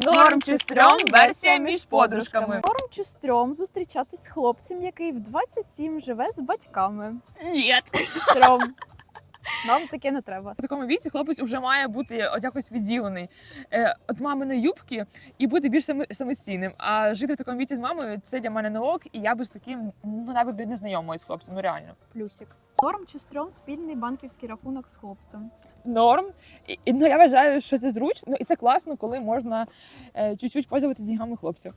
Норм чи стрьом версія між подружками. Норм чи стрьом зустрічатись з хлопцем, який в 27 живе з батьками. Ні. Стрьом. Нам таке не треба. В такому віці хлопець вже має бути от якось відділений е, від маминої юбки і бути більш само- самостійним. А жити в такому віці з мамою це для мене не ок, і я би з таким ну навіть би не знайомою з хлопцем. Ну реально. Плюсик. Норм чи стрьом спільний банківський рахунок з хлопцем. Норм. І, і, ну я вважаю, що це зручно, і це класно, коли можна е, чуть-чуть пользуватися деньгами хлопців.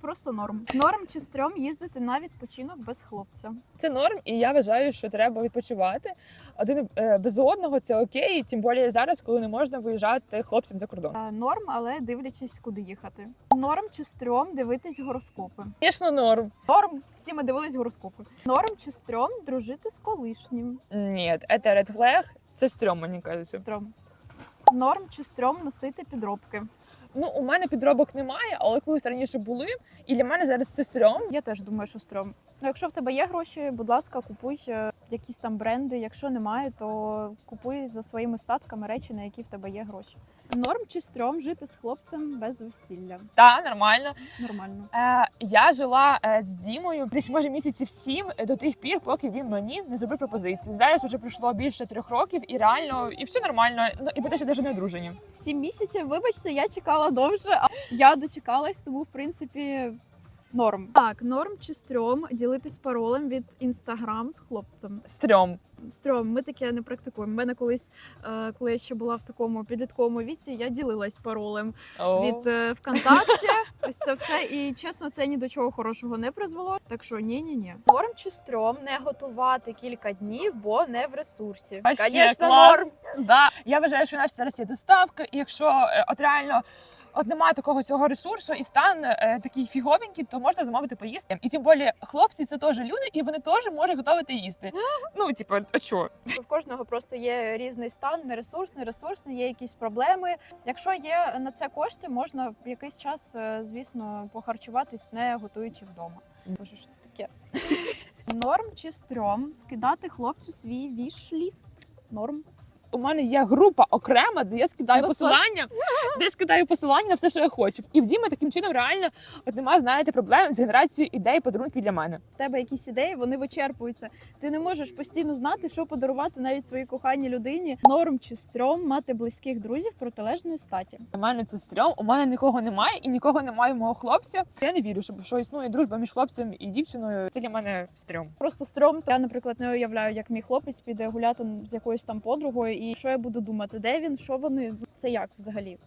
Просто норм. Норм чи стрьом їздити на відпочинок без хлопця. Це норм, і я вважаю, що треба відпочивати. Один е, без одного це окей, тим більше зараз, коли не можна виїжджати хлопцям за кордон. Е, Норм, але дивлячись, куди їхати. Норм чи стрьом дивитись гороскопи. Звісно, норм. Норм, всі ми дивились гороскопи. Норм чи стрьом дружити з колишнім. Нет, это red flag, це стрьом, мені кажеться. Стрьом. Норм чи стрьом носити підробки. Ну, у мене підробок немає, але колись раніше були. І для мене зараз це стрьом. Я теж думаю, що стрьом. Ну, якщо в тебе є гроші, будь ласка, купуй е, якісь там бренди. Якщо немає, то купуй за своїми статками речі, на які в тебе є гроші. Норм чи стрьом жити з хлопцем без весілля. Так, нормально. Нормально. Е, я жила е, з Дімою десь може місяців сім е, до тих пір, поки він мені не зробив пропозицію. Зараз вже пройшло більше трьох років, і реально, і все нормально. Ну і ми ще навіть не одружені. Сім місяців, вибачте, я чекала довше, а я дочекалась, тому в принципі. Норм. Так, норм чи стрьом ділитись паролем від інстаграм з хлопцем. Стрьом. Стрьом, ми таке не практикуємо. У мене колись, е, коли я ще була в такому підлітковому віці, я ділилась паролем О. від е, ВКонтакті. Ось це все. І чесно, це ні до чого хорошого не призвело. Так що ні, ні, ні. Норм чи стрьом не готувати кілька днів, бо не в ресурсі. Вообще, Конечно, клас. норм. Да. Я вважаю, що у нас зараз є доставка, і якщо е, от реально. От немає такого цього ресурсу і стан е, такий фіговенький, то можна замовити поїсти. І тим більше хлопці це теж люди, і вони теж можуть готувати їсти. Ну, типу, а чого? В кожного просто є різний стан, не ресурсний, ресурсний, є якісь проблеми. Якщо є на це кошти, можна в якийсь час, е, звісно, похарчуватись, не готуючи вдома. Боже, що це таке? Норм чи стрьом скидати хлопцю свій віш-ліст? Норм. У мене є група окрема, де я скидаю посилання, де я скидаю посилання на все, що я хочу. І в Діми таким чином реально от немає, знаєте, проблем з генерацією ідей, подарунків для мене. В тебе якісь ідеї, вони вичерпуються. Ти не можеш постійно знати, що подарувати навіть своїй коханій людині. Норм чи стрьом мати близьких друзів протилежної статі. У мене це стрьом, у мене нікого немає і нікого немає мого хлопця. Я не вірю, що, що існує дружба між хлопцем і дівчиною. Це для мене стрьом. Просто стрьом. Я, наприклад, не уявляю, як мій хлопець піде гуляти з якоюсь там подругою, і що я буду думати, де він, що вони, це як взагалі?